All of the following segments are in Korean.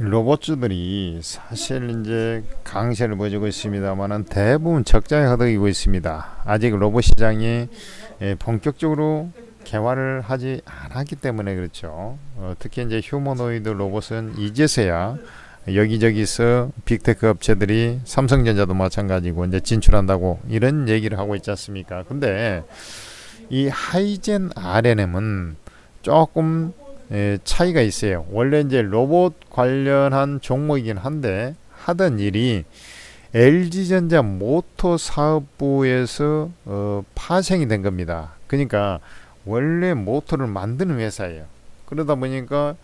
로봇주들이 사실 이제 강세를 보여주고 있습니다만은 대부분 적자에 허덕이고 있습니다. 아직 로봇 시장이 예, 본격적으로 개화를 하지 않았기 때문에 그렇죠. 어, 특히 이제 휴머노이드 로봇은 이제서야 여기저기서 빅테크 업체들이 삼성전자도 마찬가지고 이제 진출한다고 이런 얘기를 하고 있지 않습니까? 근데 이 하이젠 RNM은 조금 예, 차이가 있어요. 원래 이제 로봇 관련한 종목이긴 한데 하던 일이 LG전자 모터 사업부에서 어, 파생이 된 겁니다. 그러니까 원래 모터를 만드는 회사예요. 그러다 보니까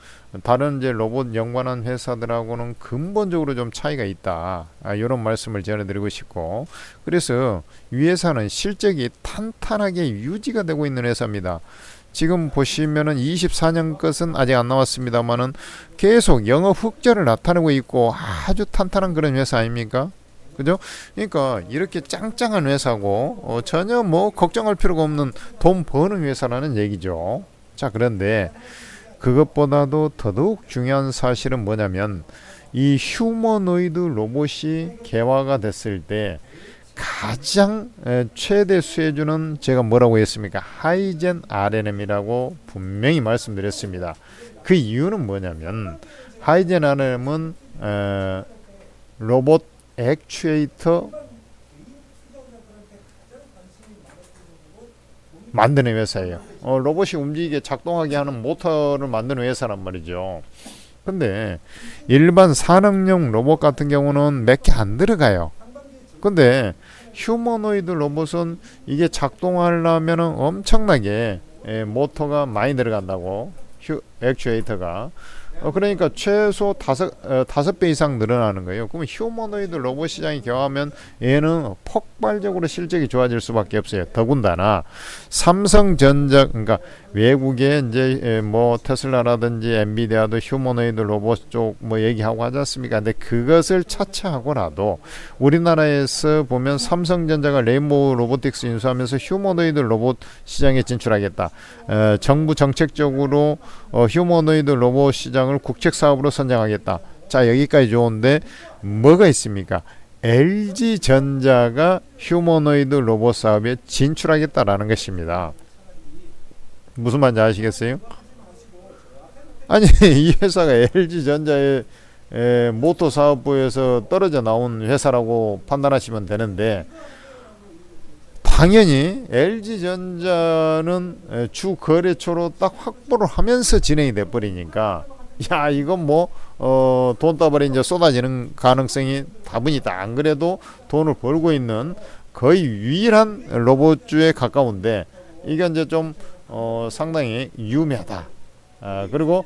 다른 이제 로봇 연관한 회사들하고는 근본적으로 좀 차이가 있다. 아, 이런 말씀을 전해드리고 싶고 그래서 이 회사는 실적이 탄탄하게 유지가 되고 있는 회사입니다. 지금 보시면은 24년 것은 아직 안 나왔습니다만은 계속 영업 흑자를 나타내고 있고 아주 탄탄한 그런 회사 아닙니까? 그죠? 그러니까 이렇게 짱짱한 회사고 어, 전혀 뭐 걱정할 필요가 없는 돈 버는 회사라는 얘기죠. 자 그런데 그것보다도 더더욱 중요한 사실은 뭐냐면 이 휴머노이드 로봇이 개화가 됐을 때 가장 에, 최대 수혜주는 제가 뭐라고 했습니까? 하이젠 RNM이라고 분명히 말씀드렸습니다. 그 이유는 뭐냐면 하이젠 RNM은 에, 로봇 액추에이터 만드는 회사예요. 어, 로봇이 움직이게 작동하게 하는 모터를 만드는 회사란 말이죠. 근데 일반 산업용 로봇 같은 경우는 몇 개 안 들어가요. 근데 휴머노이드 로봇은 이게 작동하려면 엄청나게 예, 모터가 많이 들어간다고 휴 액추에이터가 어, 그러니까 최소 다섯 어, 다섯 배 이상 늘어나는 거예요. 그러면 휴머노이드 로봇 시장이 경하면 얘는 폭발적으로 실적이 좋아질 수밖에 없어요. 더군다나 삼성전자 그러니까 외국에 이제 에, 뭐 테슬라라든지 엔비디아도 휴머노이드 로봇 쪽 뭐 얘기하고 하지 않습니까? 근데 그것을 차치하고라도 우리나라에서 보면 삼성전자가 레인보우 로보틱스 인수하면서 휴머노이드 로봇 시장에 진출하겠다. 어, 정부 정책적으로 어, 휴머노이드 로봇 시장을 국책 사업으로 선정하겠다. 자 여기까지 좋은데 뭐가 있습니까? LG 전자가 휴머노이드 로봇 사업에 진출하겠다라는 것입니다. 무슨 말인지 아시겠어요? 아니 이 회사가 LG 전자의 에, 모터 사업부에서 떨어져 나온 회사라고 판단하시면 되는데 당연히 LG 전자는 에, 주 거래처로 딱 확보를 하면서 진행이 돼 버리니까 야 이건 뭐 어, 돈다발이 이제 쏟아지는 가능성이 다분히 있다. 안 그래도 돈을 벌고 있는 거의 유일한 로봇주에 가까운데 이게 이제 좀 어, 상당히 유명하다. 아, 그리고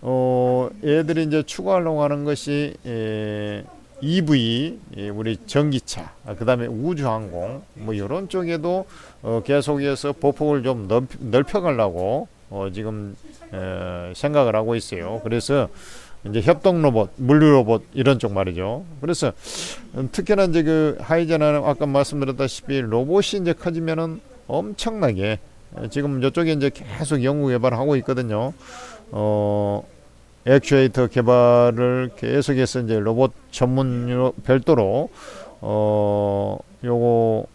어, 얘들이 이제 추가하려고 하는 것이 에, EV, 예, 우리 전기차, 아, 그 다음에 우주항공 뭐 이런 쪽에도 어, 계속해서 보폭을 좀 넓, 넓혀가려고 어, 지금 에, 생각을 하고 있어요. 그래서 이제 협동 로봇, 물류 로봇 이런 쪽 말이죠. 그래서 음, 특히나 이제 그 하이젠은 아까 말씀드렸다시피 로봇이 이제 커지면은 엄청나게 에, 지금 이쪽에 이제 계속 연구 개발을 하고 있거든요. 어, 액추에이터 개발을 계속해서 이제 로봇 전문 별도로 어, 요거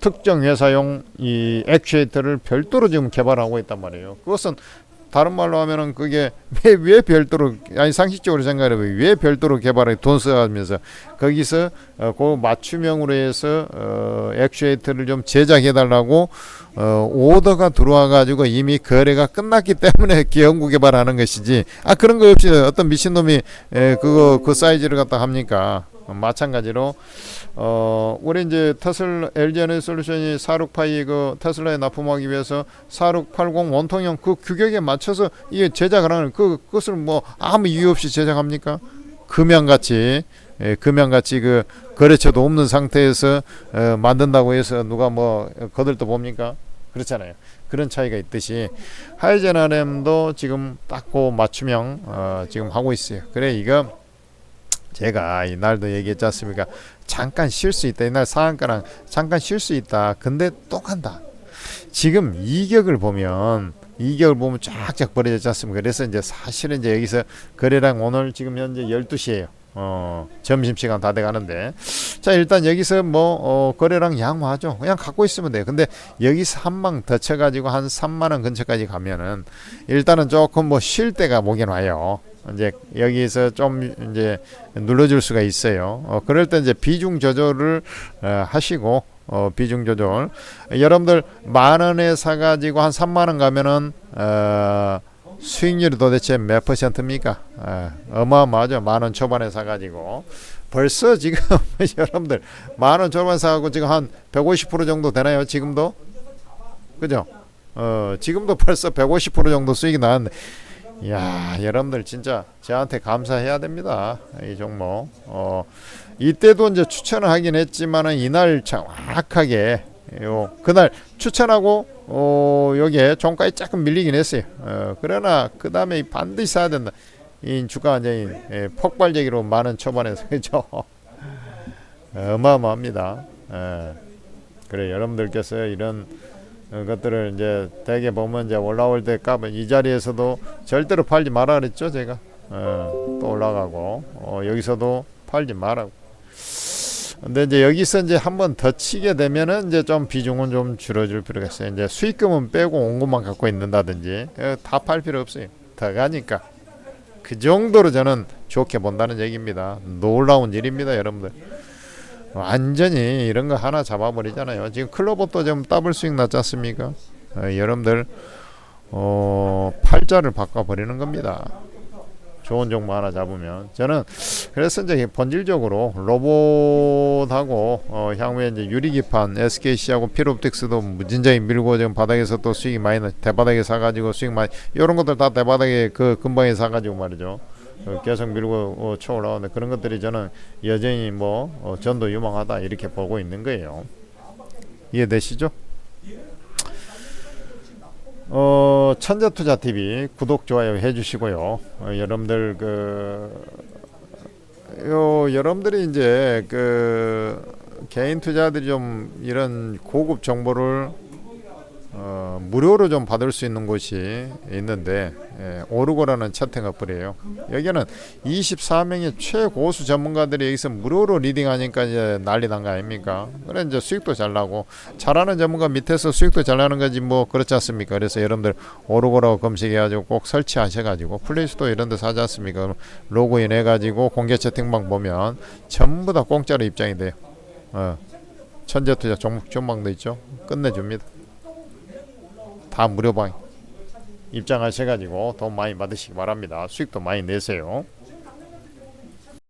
특정 회사용 이 액추에이터를 별도로 지금 개발하고 있단 말이에요. 그것은 다른 말로 하면은 그게 왜, 왜 별도로 아니 상식적으로 생각해 보면 왜 별도로 개발해 돈 써가면서 거기서 어, 그 맞춤형으로 해서 어, 액추에이터를 좀 제작해 달라고 어, 오더가 들어와 가지고 이미 거래가 끝났기 때문에 연구 개발하는 것이지. 아 그런 거 없이 어떤 미친놈이 에, 그거 그 사이즈를 갖다 합니까 마찬가지로 어 우리 이제 테슬라 LG 솔루션이 46파이 그 테슬라에 납품하기 위해서 4680 원통형 그 규격에 맞춰서 이게 제작을 하는 그 그것을 뭐 아무 이유 없이 제작합니까? 금양같이 예, 금양같이 그 거래처도 없는 상태에서 어, 만든다고 해서 누가 뭐 거들떠 봅니까? 그렇잖아요. 그런 차이가 있듯이 하이젠 RM도 지금 딱고 맞춤형 어, 지금 하고 있어요. 그래 이거 제가 이날도 얘기했지 않습니까? 잠깐 쉴 수 있다. 이날 상한가랑 잠깐 쉴 수 있다. 근데 또 간다. 지금 이격을 보면 2개월 보면 쫙쫙 벌어졌지 않습니까? 그래서 이제 사실은 이제 여기서 거래량 오늘 지금 현재 12시에요. 어, 점심시간 다 돼 가는데. 자, 일단 여기서 뭐, 어, 거래량 양호하죠. 그냥 갖고 있으면 돼요. 근데 한방 더 쳐가지고 한 3만원 근처까지 가면은 일단은 조금 뭐 쉴 때가 오긴 와요. 이제 여기서 좀 이제 눌러줄 수가 있어요. 어, 그럴 때 이제 비중 조절을 어, 하시고 어, 비중 조절. 여러분들 만 원에 사가지고 한 3만 원 가면은 어, 수익률이 도대체 몇 퍼센트입니까? 어, 어마어마하죠. 만 원 초반에 사가지고 벌써 지금 여러분들 만 원 초반 사고 지금 한 150% 정도 되나요? 지금도 그죠? 어, 지금도 벌써 150% 정도 수익이 나왔는데 야 여러분들 진짜 저한테 감사해야 됩니다. 이 종목. 어 이때도 이제 추천을 하긴 했지만은 이날 정확하게 요 그날 추천하고 어 여기에 종가에 조금 밀리긴 했어요. 어 그러나 그 다음에 반드시 사야 된다. 이 주가 이제 예, 폭발적으로 많은 초반에서 그죠? 어마어마합니다. 예. 그래 여러분들께서 이런 어, 것들을 이제 대개 보면 이제 올라올 때 값은 이 자리에서도 절대로 팔지 마라 그랬죠 제가. 어, 또 올라가고 어, 여기서도 팔지 마라고. 근데 이제 여기서 이제 한번 더 치게 되면은 이제 좀 비중은 좀 줄어줄 필요가 있어요. 이제 수익금은 빼고 온 것만 갖고 있는다든지 다 팔 필요 없어요. 더 가니까. 그 정도로 저는 좋게 본다는 얘기입니다. 놀라운 일입니다 여러분들 완전히 이런 거 하나 잡아버리잖아요. 지금 클로버도 좀 더블 수익 났지 않습니까? 어, 여러분들 어, 팔자를 바꿔버리는 겁니다. 좋은 종목 하나 잡으면 저는 그래서 이제 본질적으로 로봇하고 어, 향후에 이제 유리기판 SKC하고 피롭틱스도 무진장이 밀고 지금 바닥에서 또 수익이 많이 나 대바닥에 사가지고 수익 많이 이런 것들 다 대바닥에 그 근방에 사가지고 말이죠. 어, 계속 밀고 어, 쳐 올라오는데 그런 것들이 저는 여전히 뭐 어, 전도 유망하다 이렇게 보고 있는 거예요. 이해되시죠? 어, 천재투자 TV 구독 좋아요 해주시고요. 어, 여러분들 그 요, 여러분들이 이제 그 개인 투자들이 좀 이런 고급 정보를 어, 무료로 좀 받을 수 있는 곳이 있는데 예, 오르고라는 채팅 어플이에요. 여기는 24명의 최고수 전문가들이 여기서 무료로 리딩하니까 이제 난리 난 거 아닙니까? 그래 이제 수익도 잘 나고 잘하는 전문가 밑에서 수익도 잘 나는 거지 뭐 그렇지 않습니까? 그래서 여러분들 오르고라고 검색해가지고 꼭 설치하셔가지고 플레이스토어 이런 데 사지 않습니까? 로그인 해가지고 공개 채팅방 보면 전부 다 공짜로 입장이 돼요. 어. 천재투자 종목 전망도 있죠. 끝내줍니다. 다 무료 방 입장하셔가지고 돈 많이 받으시기 바랍니다. 수익도 많이 내세요.